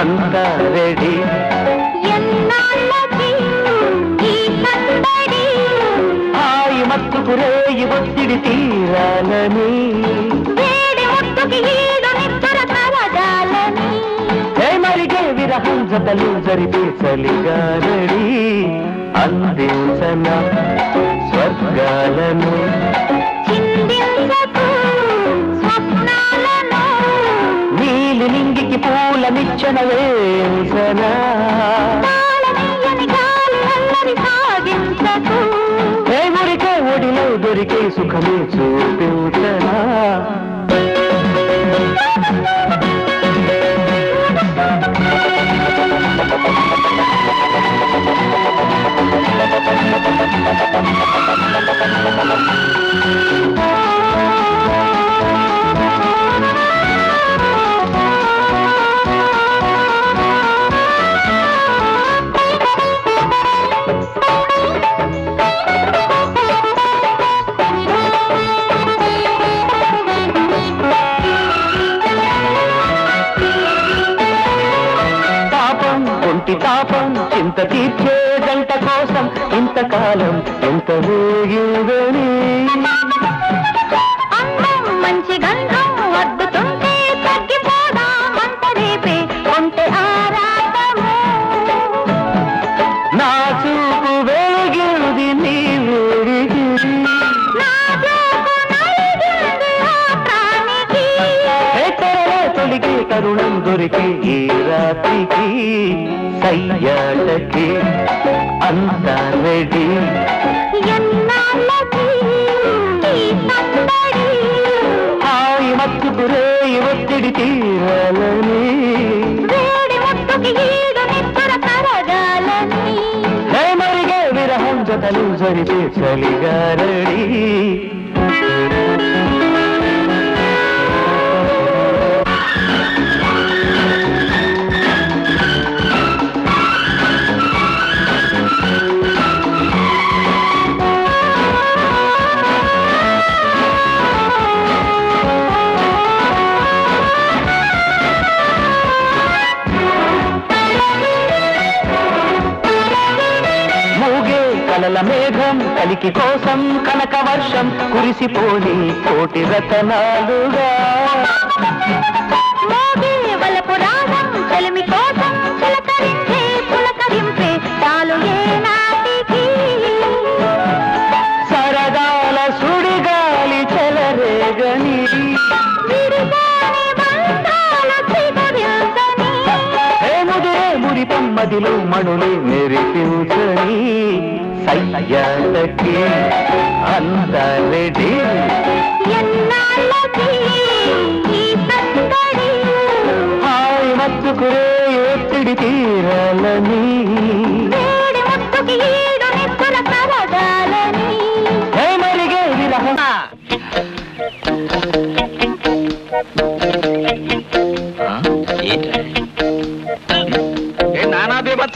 అంతా రెడీ. హాయి మత్తుకు రేయి ఒత్తిడి తీరాలని. మరిగే విరహం జతలు జరిపే చలిగారడి అందించన స్వర్గాలను. నిచ్చెన వేసనా ఏ మురికే ఒడిలో దొరికే సుఖమే చూపించనా చింత తీర్చే గంట కోసం ఇంతకాలం ఎంత వేగిందని మంచి గంధం వద్దుతుంటే రేపే ఆరాటము. నా చూపు వెలిగింది నీ వేడికి తొలికి తరుణం దొరికి ఈ రాత్రికి సయ్యాటకి అంతా రెడీ. హాయి మత్తుకు రేయి ఒత్తిడి తీరాలని. మరిగే విరహం జతలు జరిపే చలిగారడి. కలల మేఘం కలికి కోసం కనక వర్షం కురిసిపోని కోటి రతనాలుగా. సరదాల సుడిగాలి చెలరేగని. మదిలో మణులే మెరిపించని. సయ్యాటకి అంత రెడీ ఎన్నాళ్ళకి ఈ సందడి హాయి మత్తుకురే ఒత్తిడి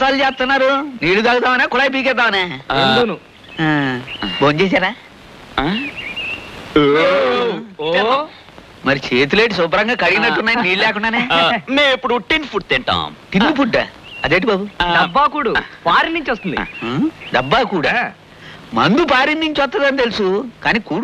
బీభత్సాలు చేస్తున్నారు. నీళ్ళు తాగుతామనే కుళాయి పీకేద్దామనే. ఎందును? భోజనం చేశారా మరి చేతులేటి శుభ్రంగా కడిగినట్టున్నాయి నీళ్ళు లేకుండానే? మేము ఇప్పుడు టిన్ ఫుడ్ తింటాం. తిను ఫుడ్ అదేంటి బాబు? డబ్బాకుడు ఫారిన్ నుంచి వస్తుంది డబ్బా కూడా? మందు పారి నుంచి వస్తుందని తెలుసు కానీ కూడు